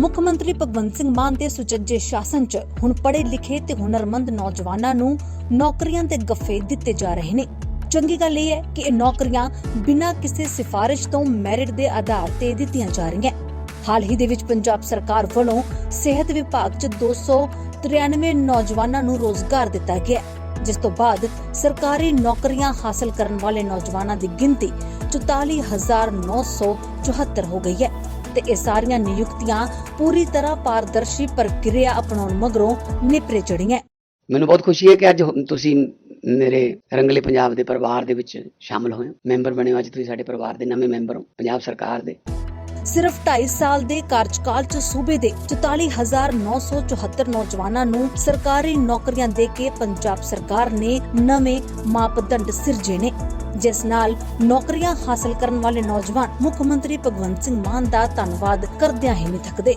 ਮੁੱਖ ਮੰਤਰੀ ਭਗਵੰਤ ਸਿੰਘ ਮਾਨ ਦੇ ਸੁਚੱਜੇ ਸ਼ਾਸਨ 'ਚ ਹੁਣ ਪੜ੍ਹੇ ਲਿਖੇ ਤੇ ਹੁਨਰਮੰਦ ਨੌਜਵਾਨਾਂ ਨੂੰ ਨੌਕਰੀਆਂ ਦੇ ਗੱਫੇ ਦਿੱਤੇ ਜਾ ਰਹੇ ਨੇ। ਚੰਗੀ ਗੱਲ ਇਹ ਹੈ ਕਿ ਇਹ ਨੌਕਰੀਆਂ ਬਿਨਾਂ ਕਿਸੇ ਸਿਫਾਰਿਸ਼ ਤੋਂ ਮੈਰਿਟ ਦੇ ਆਧਾਰ ਤੇ ਦਿੱਤੀਆਂ ਜਾ ਰਹੀਆਂ। ਹਾਲ ਹੀ ਦੇ ਵਿੱਚ ਪੰਜਾਬ ਸਰਕਾਰ ਵੱਲੋਂ ਸਿਹਤ ਵਿਭਾਗ 'ਚ 293 ਨੌਜਵਾਨਾਂ ਨੂੰ ਰੋਜ਼ਗਾਰ ਦਿੱਤਾ ਗਿਆ ਜਿਸ ਤੋਂ ਬਾਅਦ ਸਰਕਾਰੀ ਨੌਕਰੀਆਂ ਹਾਸਲ ਕਰਨ ਵਾਲੇ ਨੌਜਵਾਨਾਂ ਦੀ ਗਿਣਤੀ 44974 ਹੋ ਗਈ ਹੈ। ਤੇ ਇਹ ਸਾਰੀਆਂ ਨਿਯੁਕਤੀਆਂ ਪੂਰੀ ਤਰ੍ਹਾਂ ਪਾਰਦਰਸ਼ੀ ਪ੍ਰਕਿਰਿਆ ਅਪਣਾਉਣ ਮਗਰੋਂ ਨਿਪਰੇ ਚੜੀਆਂ ਮੈਨੂੰ ਬਹੁਤ ਖੁਸ਼ੀ ਹੈ ਕਿ ਅੱਜ ਤੁਸੀਂ ਮੇਰੇ ਰੰਗਲੇ ਪੰਜਾਬ ਦੇ ਪਰਿਵਾਰ ਦੇ ਵਿੱਚ ਸ਼ਾਮਲ ਹੋਏ ਮੈਂਬਰ ਬਣੇ ਹੋ ਅੱਜ ਤੁਸੀਂ ਸਾਡੇ ਪਰਿਵਾਰ ਦੇ ਨਵੇਂ ਮੈਂਬਰ ਹੋ ਪੰਜਾਬ ਸਰਕਾਰ ਦੇ। ਸਿਰਫ 2.5 ਸਾਲ ਦੇ ਕਾਰਜਕਾਲ 'ਚ ਸੂਬੇ ਦੇ 44974 ਨੌਜਵਾਨਾਂ ਨੂੰ ਸਰਕਾਰੀ ਨੌਕਰੀਆਂ ਦੇ ਕੇ ਪੰਜਾਬ ਸਰਕਾਰ ਨੇ ਨਵੇਂ ਮਾਪਦੰਡ ਸਿਰਜੇ ਨੇ। ਜਿਸ ਨਾਲ ਨੌਕਰੀਆਂ ਹਾਸਲ ਕਰਨ ਵਾਲੇ ਨੌਜਵਾਨ ਮੁੱਖ ਮੰਤਰੀ ਭਗਵੰਤ ਸਿੰਘ ਮਾਨ ਦਾ ਧੰਨਵਾਦ ਕਰਦਿਆਂ ਹੀ ਨਹੀਂ ਥੱਕਦੇ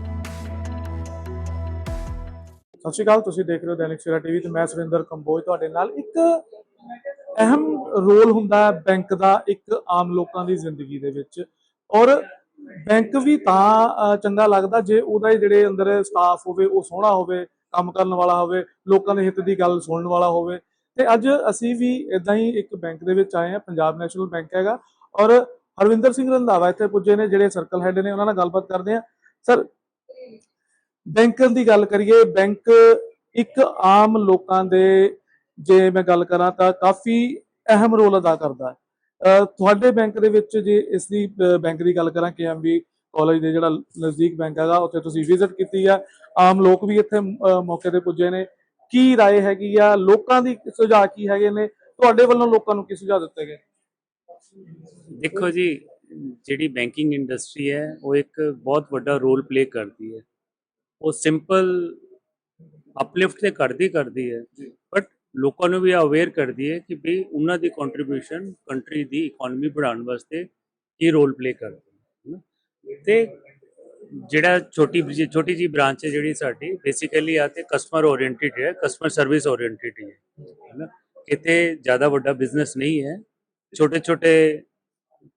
ਸਤਿ ਸ਼੍ਰੀ ਅਕਾਲ, ਤੁਸੀਂ ਦੇਖ ਰਹੇ ਹੋ ਦੈਨਿਕ ਸਵੇਰਾ ਟੀਵੀ ਤੇ ਮੈਂ ਸੁਰਿੰਦਰ ਕੰਬੋਜ ਤੁਹਾਡੇ ਨਾਲ। ਇੱਕ ਅਹਿਮ ਰੋਲ ਹੁੰਦਾ ਹੈ ਬੈਂਕ ਦਾ ਇੱਕ ਆਮ ਲੋਕਾਂ ਦੀ ਜ਼ਿੰਦਗੀ ਦੇ ਵਿੱਚ। ਔਰ ਬੈਂਕ ਵੀ ਤਾਂ ਚੰਗਾ ਲੱਗਦਾ ਜੇ ਉਹਦਾ ਜਿਹੜੇ ਅੰਦਰ ਸਟਾਫ ਹੋਵੇ, ਉਹ ਸੋਹਣਾ ਹੋਵੇ, ਕੰਮ ਕਰਨ ਵਾਲਾ ਹੋਵੇ, ਲੋਕਾਂ ਦੇ ਹਿੱਤ ਦੀ ਗੱਲ ਸੁਣਨ ਵਾਲਾ ਹੋਵੇ। ਤੇ ਅੱਜ ਅਸੀਂ ਵੀ ਇਦਾਂ ਹੀ ਇੱਕ ਬੈਂਕ ਦੇ ਵਿੱਚ ਆਏ ਹਾਂ, ਪੰਜਾਬ ਨੈਸ਼ਨਲ ਬੈਂਕ ਹੈਗਾ। ਔਰ ਹਰਵਿੰਦਰ ਸਿੰਘ ਰੰਧਾਵਾ ਇੱਥੇ ਪੁੱਜੇ ਨੇ, ਜਿਹੜੇ ਸਰਕਲ ਹੈਡ ਨੇ, ਉਹਨਾਂ ਨਾਲ ਗੱਲਬਾਤ ਕਰਦੇ ਹਾਂ। ਸਰ ਬੈਂਕ ਦੀ ਗੱਲ ਕਰੀਏ ਬੈਂਕ ਇੱਕ ਆਮ ਲੋਕਾਂ ਦੇ ਜੇ ਮੈਂ ਗੱਲ ਕਰਾਂ ਤਾਂ ਕਾਫੀ ਅਹਿਮ ਰੋਲ ਅਦਾ ਕਰਦਾ ਹੈ ਅਹ ਤੁਹਾਡੇ ਬੈਂਕ ਦੇ ਵਿੱਚ ਜੇ ਇਸ ਦੀ ਅਹ ਬੈਂਕ ਦੀ ਗੱਲ ਕਰਾਂ ਕੇਐਮਬੀ ਕਾਲਜ ਦੇ ਜਿਹੜਾ ਨਜ਼ਦੀਕ ਬੈਂਕ ਹੈਗਾ ਉੱਥੇ ਤੁਸੀਂ ਵਿਜ਼ਿਟ ਕੀਤੀ ਆ ਆਮ ਲੋਕ ਵੀ ਇੱਥੇ ਅਹ ਮੌਕੇ ਤੇ ਪੁੱਜੇ ਨੇ ਕੀ رائے ਹੈਗੀ ਆ ਲੋਕਾਂ ਦੀ ਸੁਝਾਅ ਕੀ ਹੈਗੇ ਨੇ ਤੁਹਾਡੇ ਵੱਲੋਂ ਲੋਕਾਂ ਨੂੰ ਕੀ ਸੁਝਾਅ ਦਿੱਤੇ ਗਏ ਦੇਖੋ ਜੀ ਜਿਹੜੀ ਬੈਂਕਿੰਗ ਇੰਡਸਟਰੀ ਹੈ ਉਹ ਇੱਕ ਬਹੁਤ ਵੱਡਾ ਰੋਲ ਪਲੇ ਕਰਦੀ ਹੈ ਉਹ ਸਿੰਪਲ ਅਪਲਿਫਟ ਤੇ ਕਰਦੀ ਕਰਦੀ ਹੈ ਬਟ ਲੋਕਾਂ ਨੂੰ ਵੀ ਅਵੇਅਰ ਕਰਦੀ ਹੈ ਕਿ ਵੀ ਉਹਨਾਂ ਦੀ ਕੰਟਰੀਬਿਊਸ਼ਨ ਕੰਟਰੀ ਦੀ ਇਕਨੋਮੀ ਵਧਾਉਣ ਵਾਸਤੇ ਕੀ ਰੋਲ ਪਲੇ ਕਰਦੀ ਹੈ ਨਾ। ਤੇ ਜਿਹੜਾ ਛੋਟੀ ਛੋਟੀ ਜੀ ਬ੍ਰਾਂਚ ਹੈ ਜਿਹੜੀ ਸਾਡੀ ਬੇਸਿਕਲੀ ਆ ਤੇ ਕਸਟਮਰ ਓਰੀਐਂਟਡ ਹੈ ਕਸਟਮਰ ਸਰਵਿਸ ਓਰੀਐਂਟਡ ਹੈ ਹੈ ਨਾ ਕਿਤੇ ਜ਼ਿਆਦਾ ਵੱਡਾ ਬਿਜ਼ਨਸ ਨਹੀਂ ਹੈ ਛੋਟੇ ਛੋਟੇ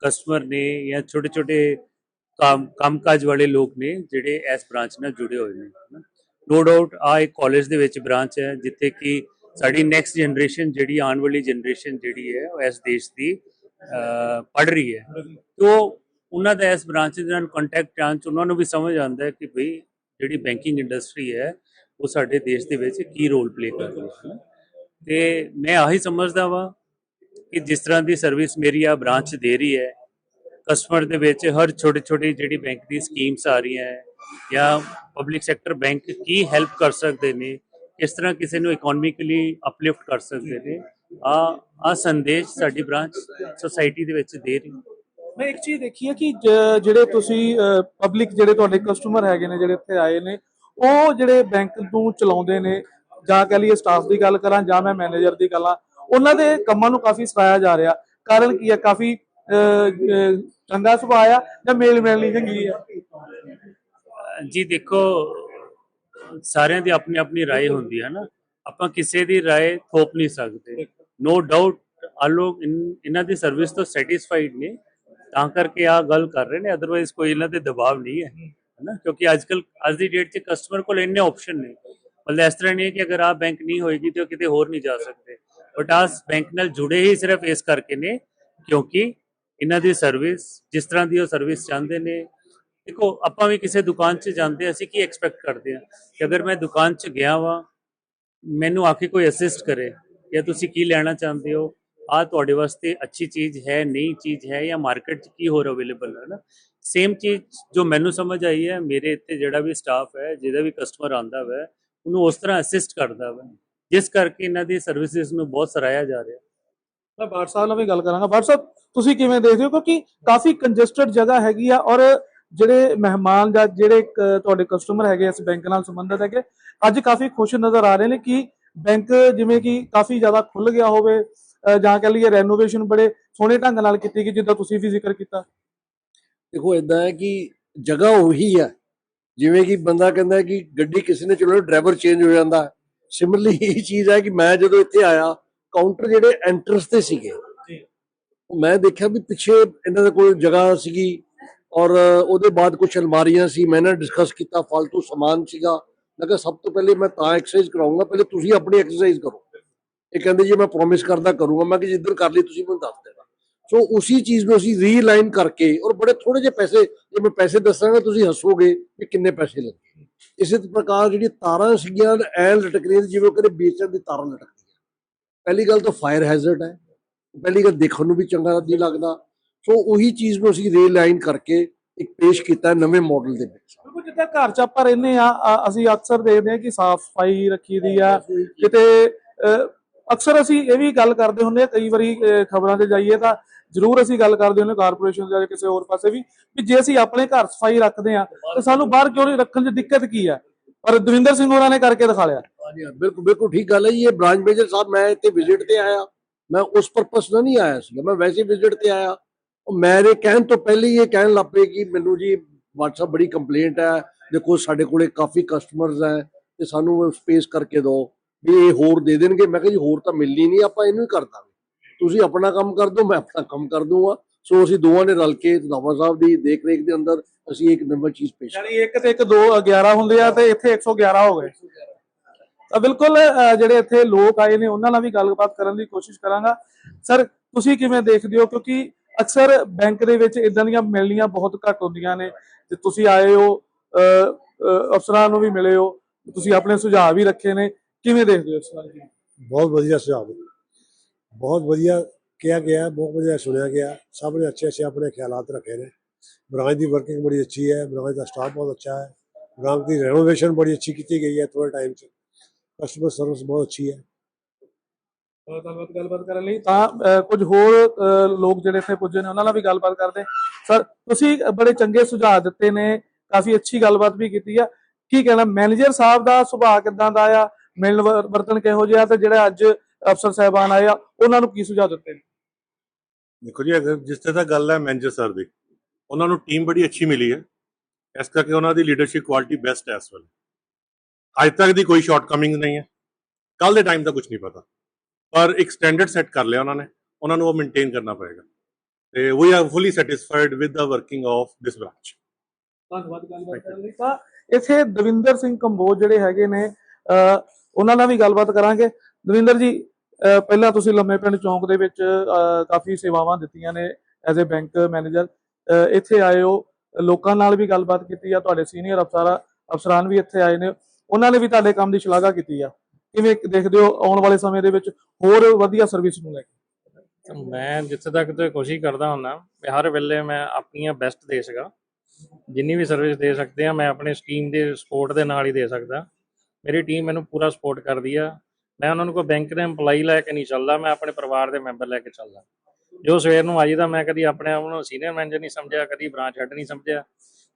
ਕਸਟਮਰ ਨੇ ਜਾਂ ਛੋਟੇ ਛੋਟੇ ਕੰਮ, ਕੰਮਕਾਜ ਵਾਲੇ ਲੋਕ ਨੇ ਜਿਹੜੇ ਇਸ ਬ੍ਰਾਂਚ ਨਾਲ ਜੁੜੇ ਹੋਏ ਨੇ। ਨੋ ਡਾਊਟ ਆ ਇੱਕ ਕਾਲਜ ਦੇ ਵਿੱਚ ਬ੍ਰਾਂਚ ਹੈ, ਜਿੱਥੇ ਕਿ ਸਾਡੀ ਨੈਕਸਟ ਜਨਰੇਸ਼ਨ ਜਿਹੜੀ ਆਉਣ ਵਾਲੀ ਜਨਰੇਸ਼ਨ ਜਿਹੜੀ ਹੈ, ਉਹ ਇਸ ਦੇਸ਼ ਦੀ ਪੜ ਰਹੀ ਹੈ। ਤੋ ਉਹਨਾਂ ਦਾ ਇਸ ਬ੍ਰਾਂਚ ਦੇ ਨਾਲ ਕੰਟੈਕਟ ਜਾਣ ਉਹਨਾਂ ਨੂੰ ਵੀ ਸਮਝ ਆਉਂਦਾ ਹੈ ਕਿ ਭਈ ਜਿਹੜੀ ਬੈਂਕਿੰਗ ਇੰਡਸਟਰੀ ਹੈ, ਉਹ ਸਾਡੇ ਦੇਸ਼ ਦੇ ਵਿੱਚ ਕੀ ਰੋਲ ਪਲੇ ਕਰ ਰਹੀ ਹੈ। ਤੇ ਮੈਂ ਆਹੀ ਸਮਝਦਾ ਵਾਂ ਕਿ ਜਿਸ ਤਰ੍ਹਾਂ ਦੀ ਸਰਵਿਸ ਮੇਰੀ ਆ ਬ੍ਰਾਂਚ ਦੇ ਰਹੀ ਹੈ ਕਸਟਮਰ ਦੇ ਵਿੱਚ ਹਰ ਛੋਟੀ ਛੋਟੀ ਜਿਹੜੀ ਬੈਂਕ ਦੀ ਸਕੀਮਸ ਆ ਰਹੀਆਂ ਹੈ ਜਾਂ ਪਬਲਿਕ ਸੈਕਟਰ ਬੈਂਕ ਕੀ ਹੈਲਪ ਕਰ ਸਕਦੇ ਨੇ, ਕਿਸ ਤਰ੍ਹਾਂ ਕਿਸੇ ਨੂੰ ਇਕਨੋਮਿਕਲੀ ਅਪਲਿਫਟ ਕਰ ਸਕਦੇ ਨੇ, ਆ ਆ ਸੰਦੇਸ਼ ਸਾਡੀ ਬ੍ਰਾਂਚ ਸੋਸਾਇਟੀ ਦੇ ਵਿੱਚ ਦੇ ਰਹੀ ਮੈਂ ਇੱਕ ਚੀਜ਼ ਦੇਖੀ ਹੈ ਕਿ ਜਿਹੜੇ ਤੁਸੀਂ ਪਬਲਿਕ ਜਿਹੜੇ ਤੁਹਾਡੇ ਕਸਟਮਰ ਹੈਗੇ ਨੇ, ਜਿਹੜੇ ਇੱਥੇ ਆਏ ਨੇ, ਉਹ ਜਿਹੜੇ ਬੈਂਕ ਨੂੰ ਚਲਾਉਂਦੇ ਨੇ, ਜਾਂ ਕਹ ਲਈਏ ਸਟਾਫ ਦੀ ਗੱਲ ਕਰਾਂ, ਜਾਂ ਮੈਂ ਮੈਨੇਜਰ ਦੀ ਗੱਲਾਂ ਉਹਨਾਂ ਦੇ ਕੰਮਾਂ ਨੂੰ ਕਾਫੀ ਸਰਾਇਆ ਜਾ ਰਿਹਾ। ਕਾਰਨ ਕੀ ਹੈ? ਕਾਫੀ ਅਹ, ਅਹ, ਚੰਗਾ ਸੁਭਾਅ ਆ ਜਾਂ ਮੇਲ ਮਿਲਣੀ ਚੰਗੀ ਆ ਜੀ ਦੇਖੋ ਸਾਰਿਆਂ ਦੀ ਆਪਣੀ ਆਪਣੀ رائے ਹੁੰਦੀ ਹੈ ਨਾ ਆਪਾਂ ਕਿਸੇ ਦੀ رائے ਥੋਪ ਨਹੀਂ ਸਕਦੇ ਨੋ ਡਾਊਟ ਆ ਲੋਕ ਇਨ- ਇਹਨਾਂ ਦੀ ਸਰਵਿਸ ਤੋਂ ਸੈਟੀਸਫਾਈਡ ਨੇ ਤਾਂ ਕਰਕੇ ਆ ਗੱਲ ਕਰ ਰਹੇ ਨੇ ਅਦਰਵਾਈਜ਼ ਕੋਈ ਇਹਨਾਂ ਤੇ ਦਬਾਅ ਨਹੀਂ ਹੈ ਹੈਨਾ ਕਿਉਂਕਿ ਅੱਜਕੱਲ ਅੱਜ ਦੀ ਡੇਟ 'ਚ ਕਸਟਮਰ ਕੋਲ ਇੰਨੇ ਆਪਸ਼ਨ ਨੇ ਮਤਲਬ ਇਸ ਤਰ੍ਹਾਂ ਨਹੀਂ ਹੈ ਕਿ ਅਗਰ ਆ ਬੈਂਕ ਨਹੀਂ ਹੋਏਗੀ ਤੇ ਉਹ ਕਿਤੇ ਹੋਰ ਨਹੀਂ ਜਾ ਸਕਦੇ ਬਟ ਆਸ ਬੈਂਕ ਨਾਲ ਜੁੜੇ ਹੀ ਸਿਰਫ ਇਸ ਕਰਕੇ ਨੇ ਕਿਉਂਕਿ ਇਹਨਾਂ ਦੀ ਸਰਵਿਸ ਜਿਸ ਤਰ੍ਹਾਂ ਦੀ ਉਹ ਸਰਵਿਸ ਚਾਹੁੰਦੇ ਨੇ। ਦੇਖੋ ਆਪਾਂ ਵੀ ਕਿਸੇ ਦੁਕਾਨ 'ਚ ਜਾਂਦੇ ਹਾਂ, ਅਸੀਂ ਕੀ ਐਕਸਪੈਕਟ ਕਰਦੇ ਹਾਂ ਕਿ ਅਗਰ ਮੈਂ ਦੁਕਾਨ 'ਚ ਗਿਆ ਵਾਂ ਮੈਨੂੰ ਆ ਕੇ ਕੋਈ ਅਸਿਸਟ ਕਰੇ ਜਾਂ ਤੁਸੀਂ ਕੀ ਲੈਣਾ ਚਾਹੁੰਦੇ ਹੋ? ਆ ਤੁਹਾਡੇ ਵਾਸਤੇ ਅੱਛੀ ਚੀਜ਼ ਹੈ ਨਈ ਚੀਜ਼ ਹੈ ਜਾਂ ਮਾਰਕੀਟ 'ਚ ਕੀ ਹੋਰ ਅਵੇਲੇਬਲ ਹੈ ਨਾ? ਸੇਮ ਚੀਜ਼ ਜੋ ਮੈਨੂੰ ਸਮਝ ਆਈ ਹੈ ਮੇਰੇ ਇੱਥੇ ਜਿਹੜਾ ਵੀ ਸਟਾਫ ਹੈ ਜਿਹਦਾ ਵੀ ਕਸਟਮਰ ਆਂਦਾ ਵਾ ਉਹਨੂੰ ਉਸ ਤਰ੍ਹਾਂ ਅਸਿਸਟ ਕਰਦਾ ਵਾ। ਜਿਸ ਕਰਕੇ ਇਹਨਾਂ ਦੀ ਸਰਵਿਸਿਜ਼ ਨੂੰ ਬਹੁਤ ਸਰਾਇਆ ਜਾ ਰਿਹਾ। ਮੈਂ ਬਾਟ ਸਾਹਿਬ ਨਾਲ ਵੀ ਗੱਲ ਕਰਾਂਗਾ ਬਾਟ ਸਾਹਿਬ ਤੁਸੀਂ ਕਿਵੇਂ ਦੇਖਦੇ ਹੋ ਕਿਉਂਕਿ ਕਾਫੀ ਕੰਜਸਟਡ ਜਗ੍ਹਾ ਹੈਗੀ ਆ ਔਰ ਜਿਹੜੇ ਮਹਿਮਾਨ ਜਾਂ ਜਿਹੜੇ ਕ- ਤੁਹਾਡੇ ਕਸਟਮਰ ਹੈਗੇ ਇਸ ਬੈਂਕ ਨਾਲ ਸੰਬੰਧਿਤ ਹੈਗੇ ਅੱਜ ਕਾਫੀ ਖੁਸ਼ ਨਜ਼ਰ ਆ ਰਹੇ ਨੇ ਕਿ ਬੈਂਕ ਜਿਵੇਂ ਕਿ ਕਾਫੀ ਜ਼ਿਆਦਾ ਖੁੱਲ ਗਿਆ ਹੋਵੇ ਅਹ ਜਾਂ ਕਹ ਲਈਏ ਰੈਨੋਵੇਸ਼ਨ ਬੜੇ ਸੋਹਣੇ ਢੰਗ ਨਾਲ ਕੀਤੀ ਗਈ ਜਿੱਦਾਂ ਤੁਸੀਂ ਵੀ ਜ਼ਿਕਰ ਕੀਤਾ ਦੇਖੋ ਇਦਾਂ ਹੈ ਕਿ ਜਗ੍ਹਾ ਉਹੀ ਹੈ ਜਿਵੇਂ ਕਿ ਬੰਦਾ ਕਹਿੰਦਾ ਹੈ ਕਿ ਗੱਡੀ ਕਿਸੇ ਨੇ ਚਲੋ ਡਰਾਈਵਰ ਚੇਂਜ ਹੋ ਜਾਂਦਾ ਸਿਮਿਲਰਲੀ ਇਹ ਚੀਜ਼ ਹੈ ਕਿ ਮੈਂ ਜਦੋਂ ਇੱਥੇ ਆਇਆ ਕਾਊਂਟਰ ਜਿਹੜੇ ਐਂਟਰਸ ਤੇ ਸੀਗੇ। ਮੈਂ ਦੇਖਿਆ ਵੀ ਪਿੱਛੇ ਇਹਨਾਂ ਦੇ ਕੋਲ ਜਗ੍ਹਾ ਸੀਗੀ ਔਰ ਉਹਦੇ ਬਾਅਦ ਕੁਝ ਅਲਮਾਰੀਆਂ ਸੀ ਮੈਂ ਨਾਲ ਡਿਸਕਸ ਕੀਤਾ ਫालतू ਸਮਾਨ ਸੀਗਾ। ਮੈਂ ਕਿਹਾ ਸਭ ਤੋਂ ਪਹਿਲੇ ਮੈਂ ਤਾਂ ਐਕਸਰਸਾਈਜ਼ ਕਰਾਉਂਗਾ ਪਹਿਲੇ ਤੁਸੀਂ ਆਪਣੀ ਐਕਸਰਸਾਈਜ਼ ਕਰੋ। ਇਹ ਕਹਿੰਦੇ ਜੀ ਮੈਂ ਪ੍ਰੋਮਿਸ ਕਰਦਾ ਕਰੂੰਗਾ ਮੈਂ ਕਿ ਜਿੱਧਰ ਕਰ ਲਈ ਤੁਸੀਂ ਮੈਨੂੰ ਦੱਸ ਦੇਣਾ। ਸੋ ਉਸੇ ਚੀਜ਼ ਨੂੰ ਅਸੀਂ ਰੀਲਾਈਨ ਕਰਕੇ ਔਰ ਬੜੇ ਥੋੜੇ ਜਿਹੇ ਪੈਸੇ ਜੇ ਮੈਂ ਪੈਸੇ ਦੱਸਾਂਗਾ ਤੁਸੀਂ ਹੱਸੋਗੇ ਕਿ ਕਿੰਨੇ ਪੈਸੇ ਲੱਗੇ। ਇਸੇ ਪ੍ਰਕਾਰ ਜਿਹੜੀ ਤਾਰਾਂ ਸੀਗੀਆਂ ਐ ਲਟਕ ਰਹੀਆਂ ਜਿਵੇਂ ਉਹ ਕਹਿੰਦੇ ਬੀਚਾਂ ਦੀ ਤਾਰਾਂ ਲਟਕਦੀਆਂ। ਪਹਿਲੀ ਗੱਲ ਤਾਂ ਫਾਇਰ ਹੈਜ਼ਰਡ ਹੈ। ਪਹਿਲੀ ਗੱਲ ਦੇਖਣ ਨੂੰ ਵੀ ਚੰਗਾ ਨਹੀਂ ਲੱਗਦਾ। ਸੋ ਉਹੀ ਚੀਜ਼ ਨੂੰ ਅਸੀਂ ਰੀਲਾਈਨ ਕਰਕੇ ਇੱਕ ਪੇਸ਼ ਕੀਤਾ ਨਵੇਂ ਮਾਡਲ ਦੇ ਵਿੱਚ। ਬਿਲਕੁਲ ਜਿੱਦਾਂ ਘਰ ਚ ਆਪਾਂ ਰਹਿੰਦੇ ਆ ਅਸੀਂ ਅਕਸਰ ਦੇਖਦੇ ਆ ਕਿ ਸਾਫ਼ ਸਫ਼ਾਈ ਰੱਖੀ ਦੀ ਆ। ਕਿਤੇ ਅਕਸਰ ਅਸੀਂ ਇਹ ਵੀ ਗੱਲ ਕਰਦੇ ਹੁੰਦੇ ਆ ਕਈ ਵਾਰੀ ਖਬਰਾਂ ਤੇ ਜਾਈਏ ਤਾਂ ਜ਼ਰੂਰ ਅਸੀਂ ਗੱਲ ਕਰਦੇ ਹੁੰਦੇ ਕਾਰਪੋਰੇਸ਼ਨ ਜਾਂ ਕਿਸੇ ਹੋਰ ਪਾਸੇ ਵੀ ਵੀ ਜੇ ਅਸੀਂ ਆਪਣੇ ਘਰ ਸਫ਼ਾਈ ਰੱਖਦੇ ਆ ਤਾਂ ਸਾਨੂੰ ਬਾਹਰ ਕਿਉਂ ਨਹੀਂ ਰੱਖਣ 'ਚ ਦਿੱਕਤ ਕੀ ਆ? ਪਰ ਦਵਿੰਦਰ ਸਿੰਘ ਹੋਰਾਂ ਨੇ ਕਰਕੇ ਦਿਖਾ ਲਿਆ। ਹਾਂਜੀ ਬਿਲਕੁਲ ਬਿਲਕੁਲ ਠੀਕ ਗੱਲ ਹੈ ਜੀ ਇਹ ਬ੍ਰਾਂਚ ਮੈਨੇਜਰ ਸਾਹਿਬ ਮੈਂ ਇੱਥੇ ਵਿਜ਼ਿਟ ਤੇ ਆਇਆ। ਮੈਂ ਉਸ ਪਰਪਸ ਨਾਲ ਨਹੀਂ ਆਇਆ ਸੀ ਮੈਂ ਵੈਸੇ ਵਿਜ਼ਿਟ ਤੇ ਆਇਆ। ਉਹ ਮੇਰੇ ਕਹਿਣ ਤੋਂ ਪਹਿਲੇ ਹੀ ਇਹ ਕਹਿਣ ਲੱਪੇ ਕਿ ਮੈਨੂੰ ਜੀ WhatsApp ਬੜੀ ਕੰਪਲੇਂਟ ਹੈ ਦੇਖੋ ਸਾਡੇ ਕੋਲੇ ਕਾਫੀ ਕਸਟਮਰਸ ਹੈ ਤੇ ਸਾਨੂੰ ਸਪੇਸ ਕਰਕੇ ਦਿਓ ਵੀ ਇਹ ਹੋਰ ਦੇ ਦੇਣਗੇ। ਮੈਂ ਕਿਹਾ ਜੀ ਹੋਰ ਤਾਂ ਮਿਲਣੀ ਨਹੀਂ ਆਪਾਂ ਇਹਨੂੰ ਹੀ ਕਰ ਦਾਂਗੇ। ਤੁਸੀਂ ਆਪਣਾ ਕੰਮ ਕਰ ਦਿਓ ਮੈਂ ਆਪਣਾ ਕੰਮ ਕਰ ਦੂੰਗਾ। ਸੋ ਅਸੀਂ ਦੋਵਾਂ ਨੇ ਰਲ ਕੇ ਨਵਾਂ ਸਾਹਿਬ ਦੀ ਦੇਖ ਰੇਖ ਦੇ ਅੰਦਰ ਅਸੀਂ ਇੱਕ ਨੰਬਰ ਚੀਜ਼ ਪੇਸ਼ ਯਾਨੀ ਇੱਕ ਤੇ ਇੱਕ 2 11 ਹੁੰਦੇ ਆ ਤੇ ਇੱਥੇ 111 ਹੋ ਗਏ। ਤਾਂ ਬਿਲਕੁਲ ਜਿਹੜੇ ਇੱਥੇ ਲੋਕ ਆਏ ਨੇ, ਉਹਨਾਂ ਨਾਲ ਵੀ ਗੱਲਬਾਤ ਕਰਨ ਦੀ ਕੋਸ਼ਿਸ਼ ਕਰਾਂਗਾ। ਸਰ, ਤੁਸੀਂ ਕਿਵੇਂ ਦੇਖਦੇ ਹੋ? ਕਿਉਂਕਿ ਅਕਸਰ ਬੈਂਕ ਦੇ ਵਿੱਚ ਇਦਾਂ ਦੀਆਂ ਮਿਲਣੀਆਂ ਬਹੁਤ ਘੱਟ ਹੁੰਦੀਆਂ ਨੇ। ਤੇ ਤੁਸੀਂ ਆਏ ਹੋ ਅਫਸਰਾਂ ਨੂੰ ਵੀ ਮਿਲੇ ਹੋ, ਤੁਸੀਂ ਆਪਣੇ ਸੁਝਾਅ ਵੀ ਰੱਖੇ ਨੇ। ਕਿਵੇਂ ਦੇਖਦੇ ਹੋ ਇਸ ਜੀ ਬਹੁਤ ਵਧੀਆ ਸੁਝਾਅ। ਬਹੁਤ ਵਧੀਆ ਕਿਹਾ ਗਿਆ, ਬਹੁਤ ਵਧੀਆ ਸੁਣਿਆ ਗਿਆ। ਸਭ ਨੇ ਅੱਛੇ ਅੱਛੇ ਆਪਣੇ ਖਿਆਲਾਤ ਰੱਖੇ ਨੇ। ਬ੍ਰਾਂਚ ਦੀ ਵਰਕਿੰਗ ਬੜੀ ਅੱਛੀ ਹੈ। ਬ੍ਰਾਂਚ ਦਾ ਸਟਾਫ ਬਹੁਤ ਅੱਛਾ ਹੈ। ਬ੍ਰਾਂਚ ਦੀ ਰੈਨੋਵੇਸ਼ਨ ਬੜੀ ਅੱਛੀ ਕੀਤੀ ਗਈ ਹੈ ਥੋੜੇ ਟਾਈਮ 'ਚ। ਕਸਟਮਰ ਸਰਵਿਸ ਬਹੁਤ ਅੱਛੀ ਹੈ। ਅ, ਗੱਲਬਾਤ ਗੱਲਬਾਤ ਕਰਨ ਲਈ। ਤਾਂ ਅ, ਕੁਝ ਹੋਰ ਅ, ਲੋਕ ਜਿਹੜੇ ਇੱਥੇ ਪੁੱਜੇ ਨੇ ਉਹਨਾਂ ਨਾਲ ਵੀ ਗੱਲਬਾਤ ਕਰਦੇ। ਹਾਂ। ਸਰ ਤੁਸੀਂ ਬੜੇ ਚੰਗੇ ਸੁਝਾਅ ਦਿੱਤੇ ਨੇ। ਕਾਫੀ ਅੱਛੀ ਗੱਲਬਾਤ ਵੀ ਕੀਤੀ ਆ। ਕੀ ਕਹਿਣਾ? ਮੈਨੇਜਰ ਸਾਹਿਬ ਦਾ ਸੁਭਾਅ ਕਿਦਾਂ ਦਾ ਆ? ਮਿਲਣ ਵਰ- ਵਰਤਨ ਕਿਹੋ ਜਿਹਾ ਤੇ ਜਿਹੜੇ ਅੱਜ ਅਫਸਰ ਸਾਹਿਬਾਨ ਆਏ ਆ ਉਹਨਾਂ ਨੂੰ ਕੀ ਸੁਝਾਅ ਦਿੱਤੇ ਨੇ? ਦੇਖੋ ਜੀ ਅਗਰ ਜਿਸ ਤੇ ਤਾਂ ਗੱਲ ਹੈ ਮੈਨੇਜਰ ਸਰ ਦੀ ਉਹਨਾਂ ਨੂੰ ਟੀਮ ਬੜੀ ਅੱਛੀ ਮਿਲੀ ਹੈ। ਇਸ ਕਰਕੇ ਉਹਨਾਂ ਦੀ ਲੀਡਰਸ਼ਿਪ ਕੁਆਲਿਟੀ ਬੈਸਟ ਹੈ ਇਸ ਵੇਲੇ। ਅੱਜ ਤੱਕ ਦੀ ਕੋਈ ਸ਼ਾਰਟਕਮਿੰਗ ਨਹੀਂ ਹੈ। ਕੱਲ ਦੇ ਟਾਈਮ ਦਾ ਕੁਝ ਨਹੀਂ ਪਤਾ। ਪਰ ਇੱਕ ਸਟੈਂਡਰਡ ਸੈੱਟ ਕਰ ਲਿਆ ਉਹਨਾਂ ਨੇ। ਉਹਨਾਂ ਨੂੰ ਉਹ ਮੇਨਟੇਨ ਕਰਨਾ ਪਏਗਾ। ਤੇ we are fully satisfied with the working of this branch ਧੰਨਵਾਦ ਗੱਲਬਾਤ ਕਰਨ ਲਈ। ਤਾਂ ਇੱਥੇ ਦਵਿੰਦਰ ਸਿੰਘ ਕੰਬੋਜ ਜਿਹੜੇ ਹੈਗੇ ਨੇ ਉਹਨਾਂ ਨਾਲ ਵੀ ਗੱਲਬਾਤ ਕਰਾਂਗੇ। ਦਵਿੰਦਰ ਜੀ ਪਹਿਲਾਂ ਤੁਸੀਂ ਲੰਮੇ ਪਿੰਡ ਚੌਂਕ ਦੇ ਵਿੱਚ ਕਾਫੀ ਸੇਵਾਵਾਂ ਦਿੱਤੀਆਂ ਨੇ ਐਜ਼ ਅ ਬੈਂਕ ਮੈਨੇਜਰ ਇੱਥੇ ਆਏ ਹੋ। ਲੋਕਾਂ ਨਾਲ ਵੀ ਗੱਲਬਾਤ ਕੀਤੀ ਆ। ਤੁਹਾਡੇ ਸੀਨੀਅਰ ਅਫਸਰਾਂ ਅਫਸਰਾਨ ਵੀ ਇੱਥੇ ਆਏ ਨੇ। ਉਹਨਾਂ ਨੇ ਵੀ ਤੁਹਾਡੇ ਕੰਮ ਦੀ ਸ਼ਲਾਘਾ ਕੀਤੀ ਆ। ਕਿਵੇਂ ਦੇਖਦੇ ਹੋ ਆਉਣ ਵਾਲੇ ਸਮੇਂ ਦੇ ਵਿੱਚ ਹੋਰ ਵਧੀਆ ਸਰਵਿਸ ਨੂੰ ਲੈ ਕੇ? ਮੈਂ ਜਿੱਥੇ ਤੱਕ ਤੇ ਕੋਸ਼ਿਸ਼ ਕਰਦਾ ਹੁੰਦਾ ਵੀ ਹਰ ਵੇਲੇ ਮੈਂ ਆਪਣੀਆਂ ਬੈਸਟ ਦੇ ਸਕਾਂ ਜਿੰਨੀ ਵੀ ਸਰਵਿਸ ਦੇ ਸਕਦੇ ਆ, ਮੈਂ ਆਪਣੇ ਟੀਮ ਦੇ ਸਪੋਰਟ ਦੇ ਨਾਲ ਹੀ ਦੇ ਸਕਦਾ। ਮੇਰੀ ਟੀਮ ਮੈਨੂੰ ਪੂਰਾ ਸਪੋਰਟ ਕਰਦੀ ਆ। ਮੈਂ ਉਹਨਾਂ ਨੂੰ ਕੋਈ ਬੈਂਕ ਦੇ EMPLOYE ਲੈ ਕੇ ਨਹੀਂ ਚੱਲਦਾ, ਮੈਂ ਆਪਣੇ ਪਰਿਵਾਰ ਦੇ ਮੈਂਬਰ ਲੈ ਕੇ ਚੱਲਦਾ। ਜੋ ਸਵੇਰ ਨੂੰ ਆਈ ਦਾ ਮੈਂ ਕਦੀ ਆਪਣੇ ਆਪ ਨੂੰ ਸੀਨੀਅਰ ਮੈਨੇਜਰ ਨਹੀਂ ਸਮਝਿਆ, ਕਦੀ ਬ੍ਰਾਂਚ ਹੈਡ ਨਹੀਂ ਸਮਝਿਆ।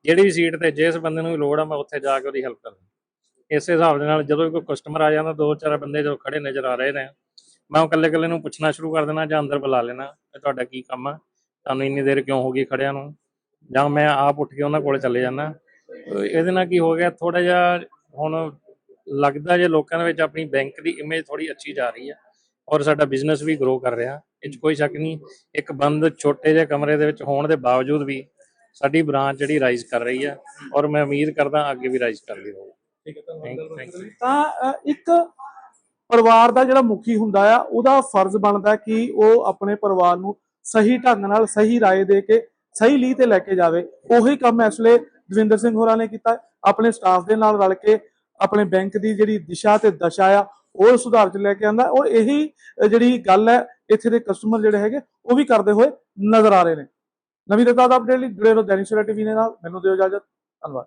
ਜਿਹੜੀ ਵੀ ਸੀਟ ਤੇ, ਜਿਸ ਬੰਦੇ ਨੂੰ ਲੋੜ ਆ, ਮੈਂ ਉੱਥੇ ਜਾ ਕੇ ਉਹਦੀ ਹੈਲਪ ਕਰਦਾ। ਇਸੇ ਹਿਸਾਬ ਦੇ ਨਾਲ ਜਦੋਂ ਵੀ ਕੋਈ ਕਸਟਮਰ ਆ ਜਾਂਦਾ, ਦੋ ਚਾਰ ਬੰਦੇ ਜਦੋਂ ਖੜੇ ਨਜ਼ਰ ਆ ਰਹੇ ਨੇ, ਮੈਂ ਉਹ ਇਕੱਲੇ ਇਕੱਲੇ ਨੂੰ ਪੁੱਛਣਾ ਸ਼ੁਰੂ ਕਰ ਦੇਣਾ ਜਾਂ ਅੰਦਰ ਬੁਲਾ ਲੈਣਾ ਕਿ ਤੁਹਾਡਾ ਕੀ ਕੰਮ ਆ? ਤੁਹਾਨੂੰ ਇੰਨੀ ਦੇਰ ਕਿਉਂ ਹੋ ਗਈ ਖੜਿਆਂ ਨੂੰ? ਜਾਂ ਮੈਂ ਆਪ ਉੱਠ ਕੇ ਉਹਨਾਂ ਕੋਲ ਚਲੇ ਜਾਂਦਾ। ਇਹਦੇ ਨਾਲ ਕੀ ਹੋ ਗਿਆ ਥੋੜਾ ਜਿਹਾ ਹੁਣ ਲੱਗਦਾ ਜੇ ਲੋਕਾਂ ਦੇ ਵਿੱਚ ਆਪਣੀ ਬੈਂਕ ਦੀ ਇਮੇਜ ਥੋੜੀ ਅੱਛੀ ਜਾ ਰਹੀ ਹੈ ਔਰ ਸਾਡਾ ਬਿਜ਼ਨਸ ਵੀ ਗਰੋ ਕਰ ਰਿਹਾ, ਇਹ 'ਚ ਕੋਈ ਸ਼ੱਕ ਨਹੀਂ, ਇੱਕ ਬੰਦ ਛੋਟੇ ਜਿਹੇ ਕਮਰੇ ਦੇ ਵਿੱਚ ਹੋਣ ਦੇ ਬਾਵਜੂਦ ਵੀ ਸਾਡੀ ਬ੍ਰਾਂਚ ਜਿਹੜੀ ਰਾਈਜ਼ ਕਰ ਰਹੀ ਹੈ ਔਰ ਮੈਂ ਉਮੀਦ ਕਰਦਾ ਅੱਗੇ ਵੀ ਰਾਈਜ਼ ਕਰਦੀ ਰਹੂ ਤਾਂ ਇੱਕ ਪਰਿਵਾਰ ਦਾ ਜਿਹੜਾ ਮੁਖੀ ਹੁੰਦਾ ਆ ਉਹਦਾ ਫਰਜ਼ ਬਣਦਾ ਕਿ ਉਹ ਆਪਣੇ ਪਰਿਵਾਰ ਨੂੰ ਸਹੀ ਢੰਗ ਨਾਲ ਸਹੀ ਰਾਏ ਦੇ ਕੇ ਸਹੀ ਲੀਹ ਤੇ ਲੈ ਕੇ ਜਾਵੇ। ਉਹੀ ਕੰਮ ਇਸ ਵੇਲੇ ਦਵਿੰਦਰ ਸਿੰਘ ਹੋਰਾਂ ਨੇ ਕੀਤਾ। ਆਪਣੇ ਸਟਾਫ ਦੇ ਨਾਲ ਰਲ ਕੇ ਆਪਣੇ ਬੈਂਕ ਦੀ ਜਿਹੜੀ ਦਿਸ਼ਾ ਤੇ ਦਸ਼ਾ ਆ ਉਹ ਸੁਧਾਰ ਚ ਲੈ ਕੇ ਆਂਦਾ। ਔਰ ਇਹੀ ਜਿਹੜੀ ਗੱਲ ਹੈ ਇੱਥੇ ਦੇ ਕਸਟਮਰ ਜਿਹੜੇ ਹੈਗੇ ਉਹ ਵੀ ਕਰਦੇ ਹੋਏ ਨਜ਼ਰ ਆ ਰਹੇ ਨੇ। ਨਵੀਂ ਰਤਾ ਦਾ ਅਪਡੇਟ ਲਈ ਜੁੜੇ ਰਹੋ ਦੈਨਿਕ ਟੀਵੀ ਦੇ ਨਾਲ। ਮੈਨੂੰ ਦਿਓ ਇਜਾਜ਼ਤ। ਧੰਨਵਾਦ।